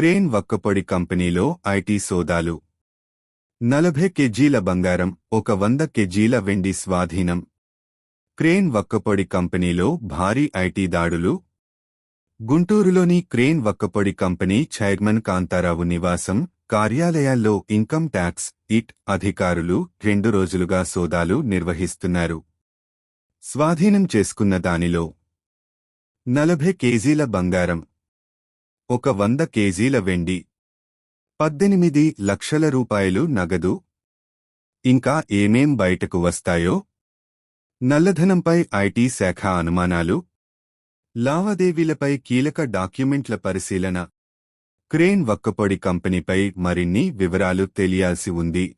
Crane వక్కపొడి కంపెనీలో IT సోదాలు. నలభై కేజీల బంగారం ఒక వంద కేజీల వెండి స్వాధీనం. క్రేన్ వక్కపొడి కంపెనీలో భారీ ఐటీ దాడులు. గుంటూరులోని క్రేన్ వక్కపొడి కంపెనీ చైర్మన్ కాంతారావు నివాసం కార్యాలయాల్లో ఇన్కమ్ ట్యాక్స్ ఇట్ అధికారులు రెండు రోజులుగా సోదాలు నిర్వహిస్తున్నారు. స్వాధీనం చేసుకున్న దానిలో నలభై కేజీల బంగారం ఒక వంద కేజీల వెండి. పద్దెనిమిది లక్షల రూపాయలు నగదు. ఇంకా ఏమేం బయటకు వస్తాయో? నల్లధనంపై ఐటీ శాఖ అనుమానాలు. లావాదేవీలపై కీలక డాక్యుమెంట్ల పరిశీలన. క్రేన్ వక్కపొడి కంపెనీపై మరిన్ని వివరాలు తెలియాల్సి ఉంది.